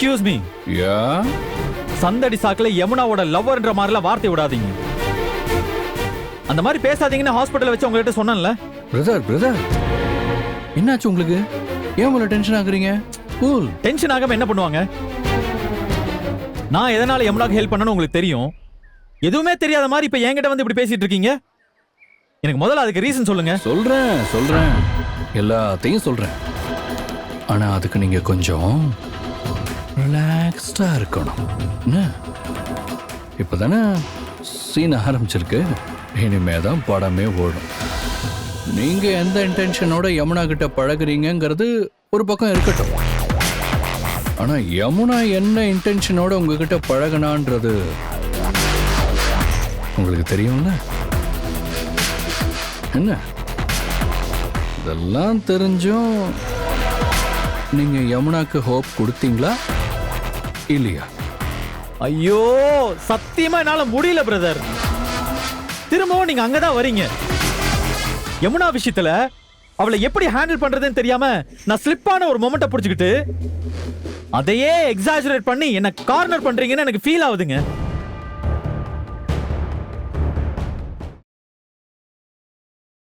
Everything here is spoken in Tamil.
எக்ஸ்கியூஸ் மீ யா சந்தடி சாக்குல யமுனாவோட லவ்வர்ன்ற மாதிரிலாம் வார்த்தை விடாதீங்க. அந்த மாதிரி பேசாதீங்கன்னு ஹாஸ்பிட்டல்ல வச்சு உங்ககிட்ட சொன்னேன்ல. பிரதர் பிரதர் என்னாச்சு உங்களுக்கு? ஏன் இவ்வளவு டென்ஷன் ஆகுறீங்க கூல் டென்ஷன் ஆகாம என்ன பண்ணுவாங்க? நான் எதனால யமுனாக்கு ஹெல்ப் பண்ணனும் உங்களுக்கு தெரியும். எதுவுமே தெரியாத மாதிரி இப்ப என்கிட்ட வந்து இப்படி பேசிட்டு இருக்கீங்க? எனக்கு முதல்ல அதுக்கு ரீசன் சொல்லுங்க. சொல்றேன் சொல்றேன். எல்லாத்தையும் சொல்றேன். ஆனா அதுக்கு நீங்க கொஞ்சம் ரிலாக்ஸ்டாக இருக்கணும். என்ன? இப்பதானே சீன் ஆரம்பிச்சிருக்கு. இனிமே தான் படமே ஓடும். நீங்கள் எந்த இன்டென்ஷனோட யமுனா கிட்ட பழகுறீங்கங்கிறது ஒரு பக்கம் இருக்கட்டும். ஆனால் யமுனா என்ன இன்டென்ஷனோட உங்ககிட்ட பழகினான்றது உங்களுக்கு தெரியும்ல? என்ன? இதெல்லாம் தெரிஞ்சும் நீங்கள் யமுனாக்கு ஹோப் கொடுத்தீங்களா? இல்லையா? ஐயோ சத்தியமா என்னால முடியல பிரதர் திரும்பவும் நீங்க அங்கதான் வரீங்க. யமுனா விஷயத்துல அவளை எப்படி ஹேண்டில் பண்றதுன்னு தெரியாம நான் ஸ்லிப்பான ஒரு மொமெண்ட்டை பிடிச்சிக்கிட்டு அதையே எக்ஸாஜரேட் பண்ணி என்ன கார்னர் பண்றீங்கன்னு எனக்கு ஃபீல் ஆகுதுங்க.